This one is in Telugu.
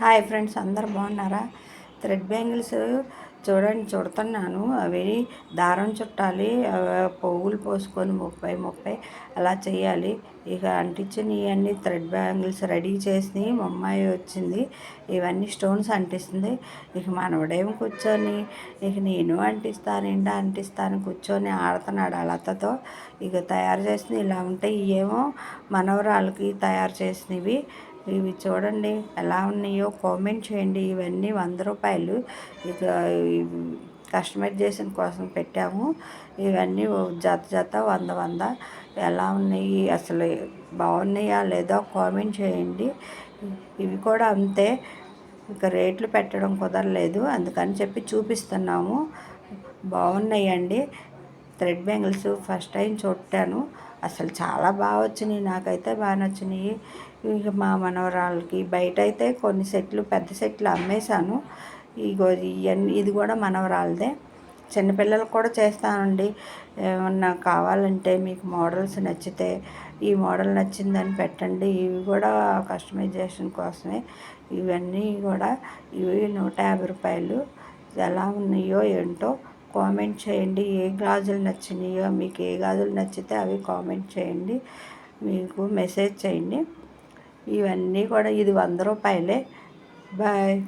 హాయ్ ఫ్రెండ్స్ అందరు బాగున్నారా? థ్రెడ్ బ్యాంగిల్స్ చూడండి చుడుతున్నాను. అవి దారం చుట్టాలి అవి పువ్వులు పోసుకొని ముప్పై ముప్పై అలా చేయాలి. ఇక అంటించిన ఇవన్నీ థ్రెడ్ బ్యాంగిల్స్ రెడీ చేసి మా అమ్మాయి వచ్చింది. ఇవన్నీ స్టోన్స్ అంటిస్తుంది. ఇక మనవడేమో కూర్చొని? ఇక నేను అంటిస్తాను ఇండా అంటిస్తాను కూర్చొని ఆడుతున్నాడు ఆ ఇక తయారు చేసినవి ఇలా ఉంటాయి. ఏమో మనవరాలకి తయారు చేసినవి. ఇవి చూడండి ఎలా ఉన్నాయో కామెంట్ చేయండి. ఇవన్నీ వంద రూపాయలు. ఇక కస్టమైజేషన్ కోసం పెట్టాము. ఇవన్నీ జత జత వంద వంద. ఎలా ఉన్నాయి? అసలు బాగున్నాయా లేదా కామెంట్ చేయండి. ఇవి కూడా అంతే. ఇక రేట్లు పెట్టడం కుదరలేదు. అందుకని చెప్పి చూపిస్తున్నాము. బాగున్నాయండి. థ్రెడ్ బ్యాంగిల్స్ ఫస్ట్ టైం చుట్టాను. అసలు చాలా బాగా వచ్చినాయి. నాకైతే బాగా నచ్చినాయి. ఇక మా మనవరాళ్ళకి బయట అయితే కొన్ని సెట్లు పెద్ద సెట్లు అమ్మేశాను. ఇగో ఇది కూడా మనవరాలదే చిన్నపిల్లలకు కూడా చేస్తానండి. ఏమన్నా కావాలంటే మీకు మోడల్స్ నచ్చితే ఈ మోడల్ నచ్చిందని పెట్టండి. ఇవి కూడా కస్టమైజేషన్ కోసమే. ఇవన్నీ కూడా ఇవి నూట యాభై రూపాయలు. ఎలా ఉన్నాయో ఏంటో కామెంట్ చేయండి. ఏ గాజులు నచ్చినాయో మీకు ఏ గాజులు నచ్చితే అవి కామెంట్ చేయండి. మీకు మెసేజ్ చేయండి. ఇవన్నీ కూడా ఇది వంద రూపాయలే. బాయ్.